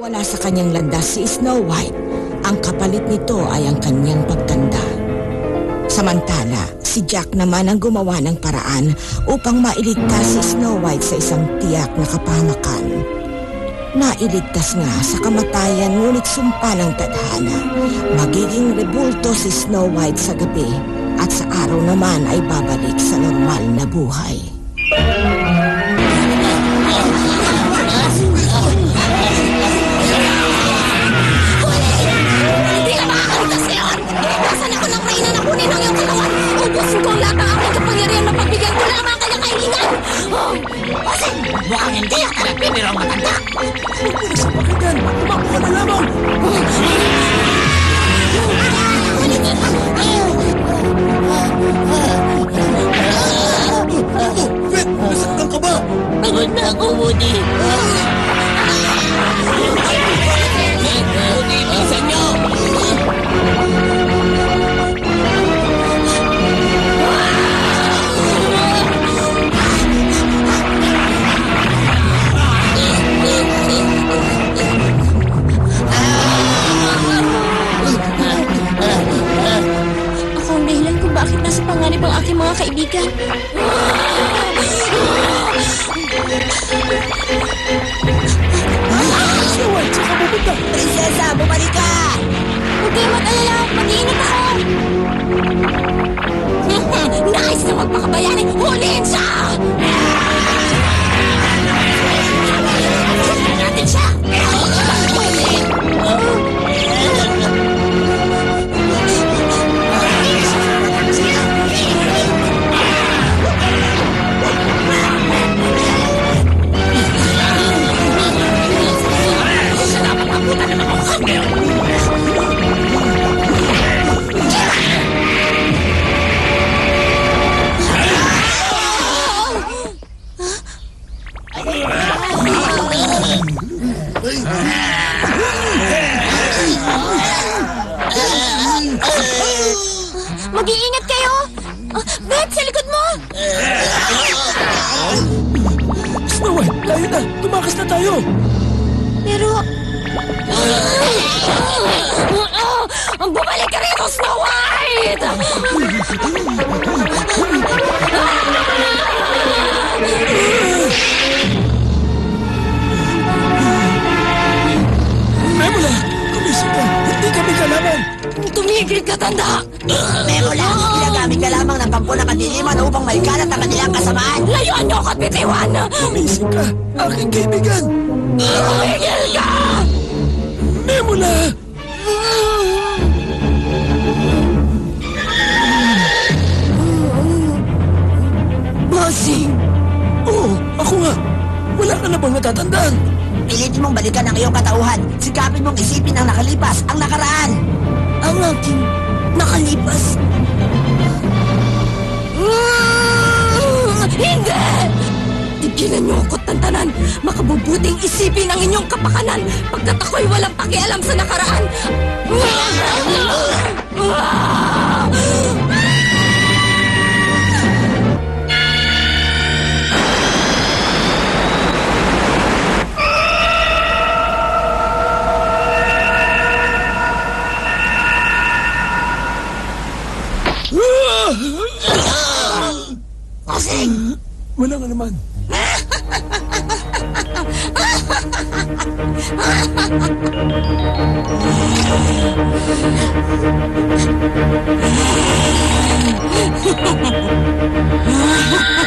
Wala sa kanyang landas si Snow White. Ang kapalit nito ay ang kanyang pagtanda. Samantala, si Jack naman ang gumawa ng paraan upang mailigtas si Snow White sa isang tiyak na kapamakan. Nailigtas nga sa kamatayan ngunit sumpa ng tadhana. Magiging rebulto si Snow White sa gabi at sa araw naman ay babalik sa normal na buhay. Kasi mukhang hindi ang karapin ni matanda! Sa pakinggan, tumakbo na lamang! Ano? Fred, nasaktan ka ba? Pagod na ako, Woody! Ang aking mga kaibigan. White, saan ka pupunta? Prinsesa, bumalik ka! Huwag kayong mag-alala, mag-iingat ako! Nais na magpakabayani! Huliin siya! Huliin natin siya! Siya Tumigil ka, tanda! Memola, ginagamit ka lamang ng kampo ng kadiliman upang maikalat ang kanilang kasamaan. Layuan niyo ako at bitiwan! Kumisip ka! Aking kaibigan! Tumigil ka! Memula! Bossing! Oo, ako nga! Wala ka na bang natatandaan? Pilitin mong balikan ang iyong katauhan. Sikapin mong isipin ang nakalipas, ang nakaraan. Ang aking nakalipas. Hindi! Tigilan niyo ako, tantanan. Makabubuting isipin ang inyong kapakanan pagkat ako'y walang pakialam sa nakaraan. Kasing! Wala nga naman. Snow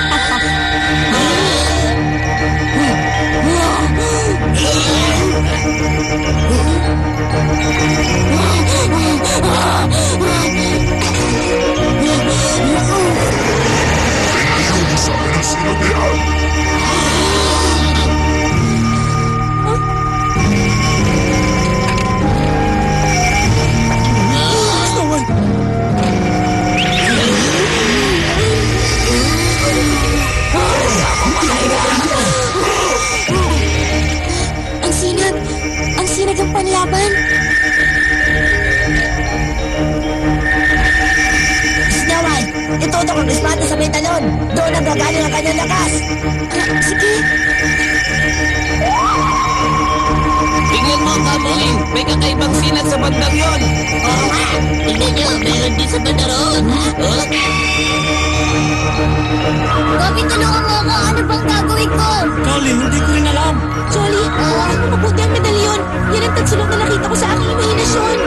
at sa bandang yon. Oo nga. Tingnan nyo, meron din sa banda roon. Oh, Gabi, tulungan mo ako. Ano bang gagawin ko? Colin, hindi ko rin alam. Jolly, kunin mo mabuti ang medalyon. Yan ang tagsulok na nakita ko sa aking imahinasyon.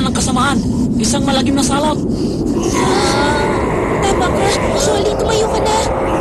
Dala ng kasamahan. Isang malagim na salot. Tama ka. Jolly, tumayo ka na.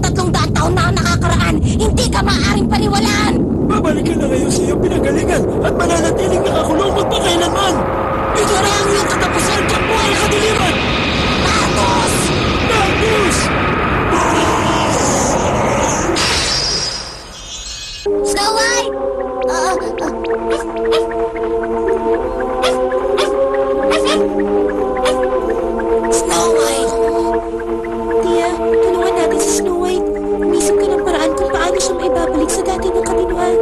Tatlong daang taon na ang nakakaraan. Hindi ka maaaring paniwalaan. Babalik ka na ngayon sa iyong pinanggalingan at mananatiling nakakulong magpakailanman. Ito na ang iyong katapusan, kapuhay na kadiliman! Tapos! Magnus! Snow White! Ah, ah, Snow maibabalik sa dati niyang katinuan.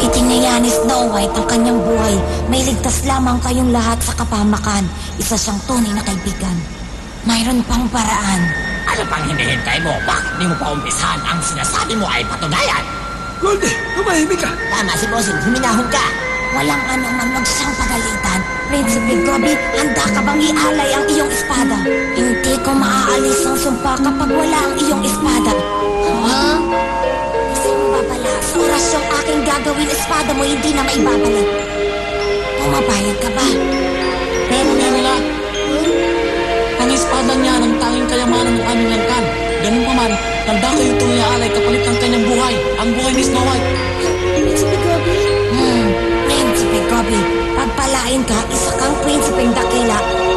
Itinaya ni Snow White ang kanyang buhay. May ligtas lamang kayong lahat sa kapamakan. Isa siyang tunay na kaibigan. Mayroon pang paraan. Ano pang hinihintay mo? Bakit di mo pa umpisahan ang sinasabi mo ay patunayan? Goldie, tumahimik ka! Tama si Bossing, huminahon ka. Walang anuman wag siyang pagalitan. Prinsipe Gobi, handa ka bang ialay ang iyong espada? Hindi ko maaalis ang sumpa kapag wala ang iyong espada. Ha? Kasi babala, sa orasyong aking gagawin, espada mo hindi na maibabalik. Pumapayag ka ba? Pero Nebula, ang espada niya ng aming langkan. Ganun pa man, tanda kayo itong iaalay kapalit ng kanyang buhay. Ang buhay ni Snow White. Prinsipe Gobi? Hmm, Prinsipe Gobi, pagpalain ka, isa kang prinsipeng dakila.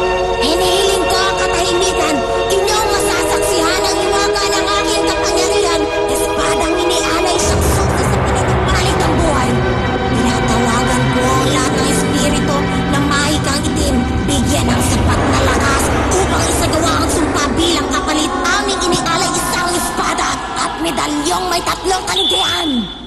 Medalyong may tatlong kaliguan.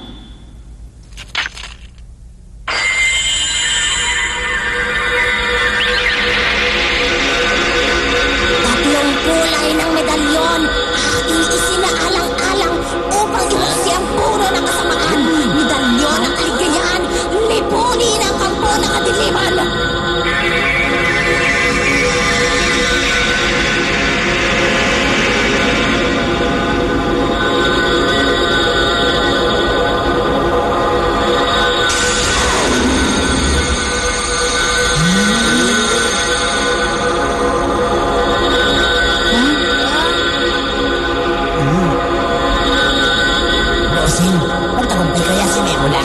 Bossing, Magtagumpay kaya si Nebula?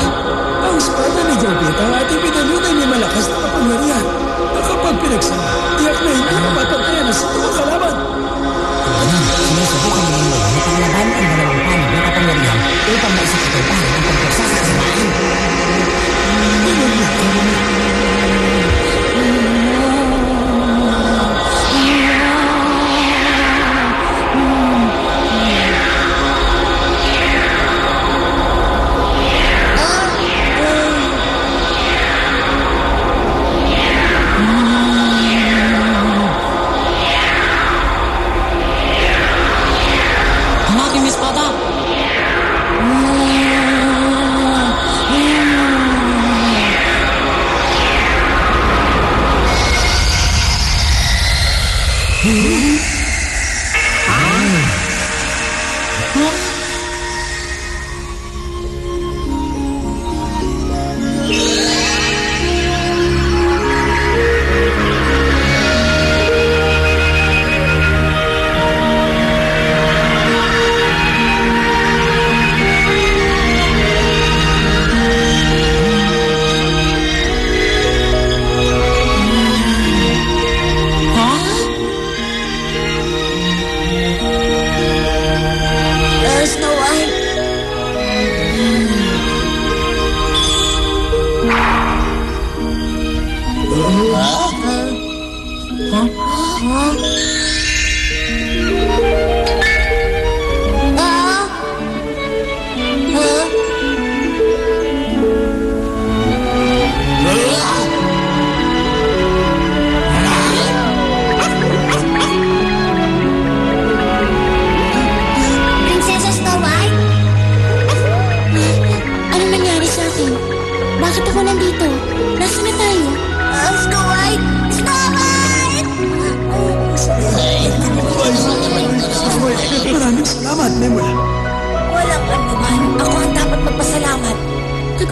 ang espada ni Jabit ang ating pinalunay may malakas na kapangyarihan. Na kapag pinagsama, tiyak na hindi mapapantayan ang sa kalaban. Sinusubukan ng mga na panglaban ang dalawang panig na kapangyarihan upang maisakatupahan ang pagpagsa sa kasamaan. Ang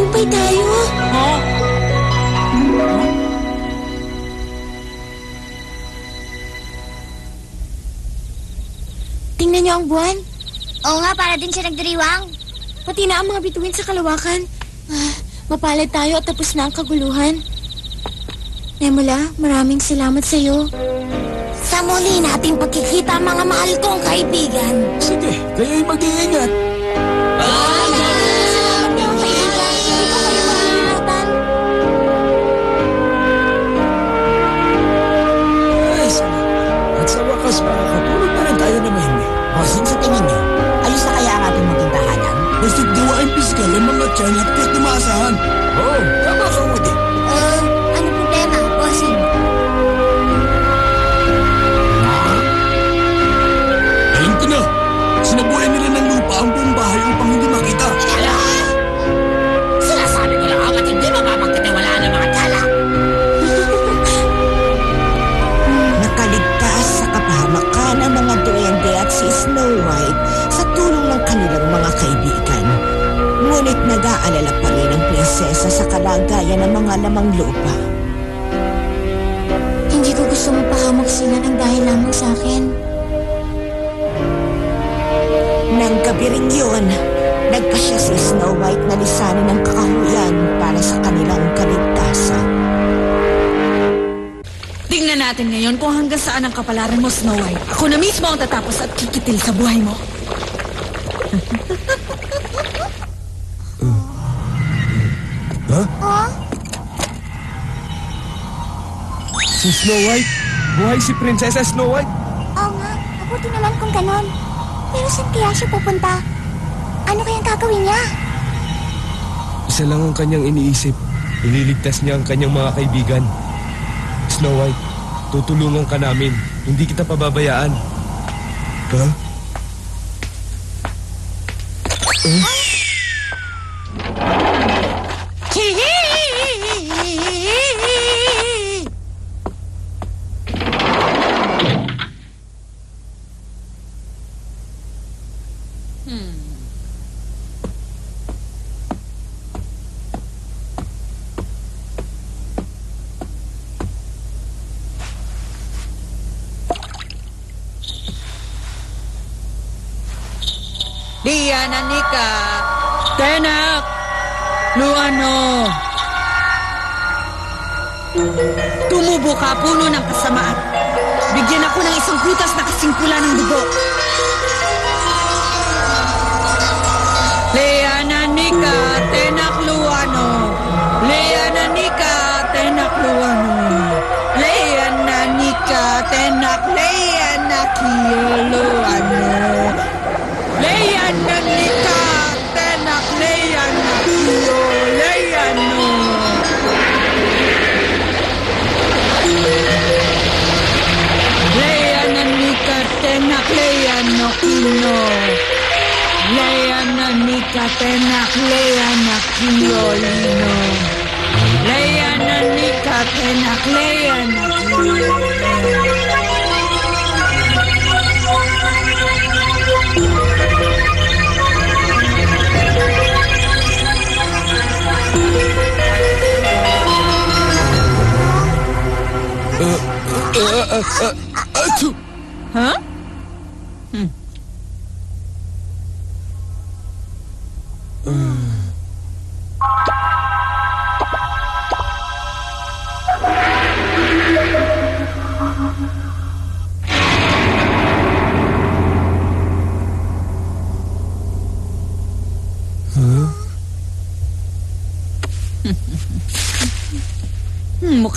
Tagumpay tayo. Tingnan niyo ang buwan. Oo nga, para din siya nagdiriwang. Pati na ang mga bituin sa kalawakan. Ah, mapalad tayo at tapos na ang kaguluhan. Nemula, maraming salamat sa iyo. Sa muli nating pagkikita, mga mahal kong kaibigan. Sige, kayo'y mag-iingat. Nag-aalala pa rin ang prinsesa sa kalagayan ng mga lamang lupa. Hindi ko gusto mapahamak sila ng dahil lamang sa akin. gabi ring yun, nagpasya si Snow White na lisanin ng kakahuyan para sa kanilang kaligtasan. Tingnan natin ngayon kung hanggang saan ang kapalaran mo, Snow White. Ako na mismo ang tatapos at kikitil sa buhay mo. Si Snow White? Buhay si Prinsesa Snow White? Oo nga, mabuti naman kung ganon. Pero saan kaya siya pupunta? Ano kayang gagawin niya? Isa lang ang kanyang iniisip. Ililigtas niya ang kanyang mga kaibigan. Snow White, tutulungan ka namin. Hindi kita pababayaan. Ha? Diana Nika, Tenak, Luano. Tumubo ka, puno ng kasamaan. Bigyan ako ng isang prutas na kasingkula ng dugo. Leana Nika, Tenak Luano. Leana Nika, Tenak Luano. Leana Nika, Tenak, Leana Kio Luano. Nika, Tenak, Leano Kino. Leana Nika, Tenak, Leana Kio, Lino. Leana Nika, Tenak, Leana Kio. Achoo! Huh?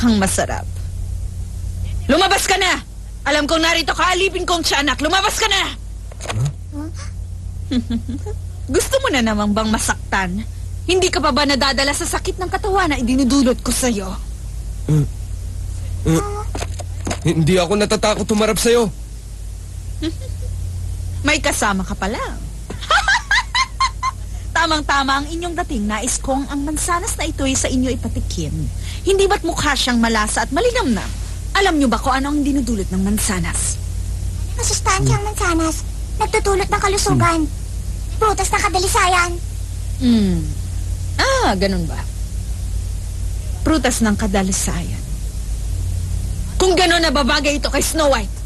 Mukhang masarap. Lumabas ka na! Alam kong narito ka, alipin kong tiyanak. Lumabas ka na! Gusto mo na namang bang masaktan? Hindi ka pa ba nadadala sa sakit ng katawan na idinudulot ko sa'yo? Hindi ako natatakot tumarap sa'yo. May kasama ka pala. Tamang-tama ang inyong dating nais kong ang mansanas na ito'y sa inyo ipatikim. Hindi ba't mukha siyang malasa at malinamnam? Alam niyo ba kung ano ang dinudulot ng mansanas? Masustansya ang mansanas. Nagtutulot ng kalusugan. Prutas na kadalisayan. Hmm. Ah, ganun ba? Prutas ng kadalisayan. Kung ganun nababagay ito kay Snow White.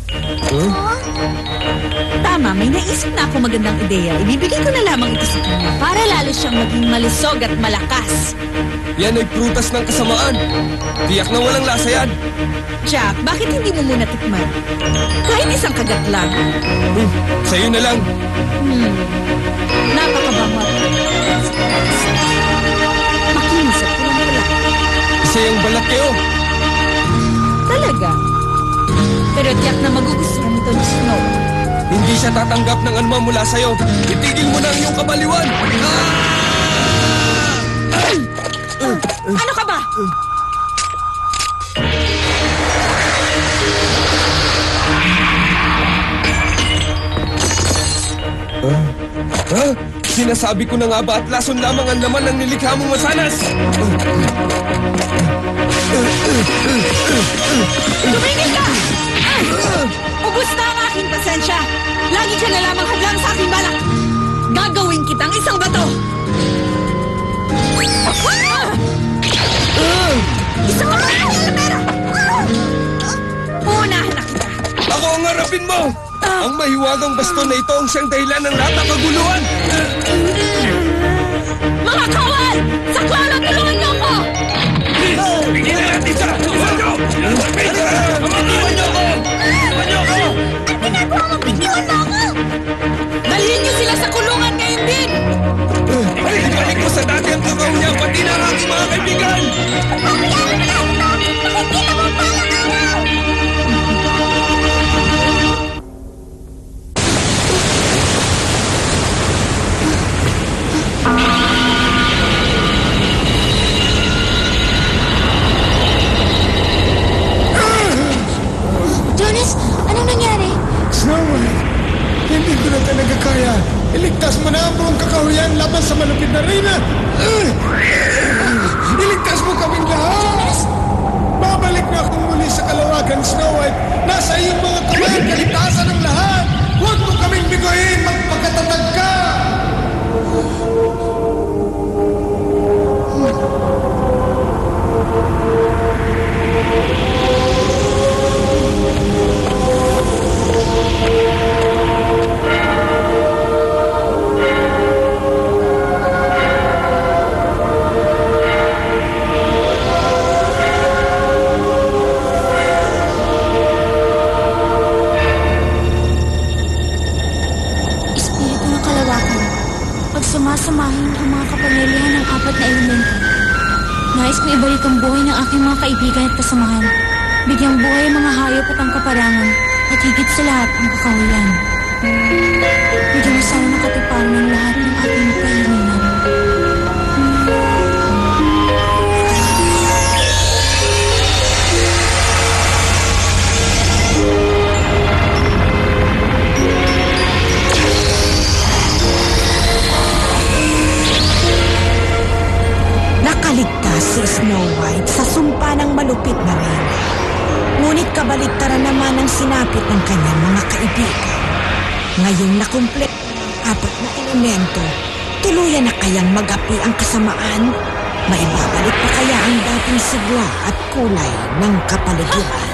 Tama, may naisip na ako magandang ideya. Ibibigay ko na lamang ito sa kanya para lalo siyang maging malisog at malakas. Yan ay prutas ng kasamaan. Tiyak na walang lasa yan. Jack, bakit hindi mo muna tikman? Kahit isang kagat lang. Hmm, sa'yo na lang. Hmm. Napakabango makinis at pulang-pula. Isa yung balat kayo. Pero tiyak na magugustuhan ito ni Snow. Hindi siya tatanggap ng anumang mula sa'yo. Itigil mo na ang iyong kabaliwan. Ano ka ba? Ha? Sinasabi ko na nga ba at lason lamang ang laman ng nilikha mong masanas? Tumigil ka! yan! Ubus na ang aking pasensya! Lagi ka na lamang hadlang sa aking balak! Gagawin kitang isang bato! Ah! Uh! Isang bato! Unahan na kita! Ako ang harapin mo! Ah. Ang mahiwagang baston na ito ang siyang dahilan ng lahat ng kaguluhan! Mga kawal! Sakla ng tulungan niya pati na ang aking mga kaibigan! sa lahat ng kakawilan. Bigyan mo sana ng katiparan ng lahat ng ating pera. topic. Ngayong nakumple apat na elemento, tuluyan na kayang magapi ang kasamaan? Maibabalik pa kaya ang dating sigla at kulay ng kapaligiran?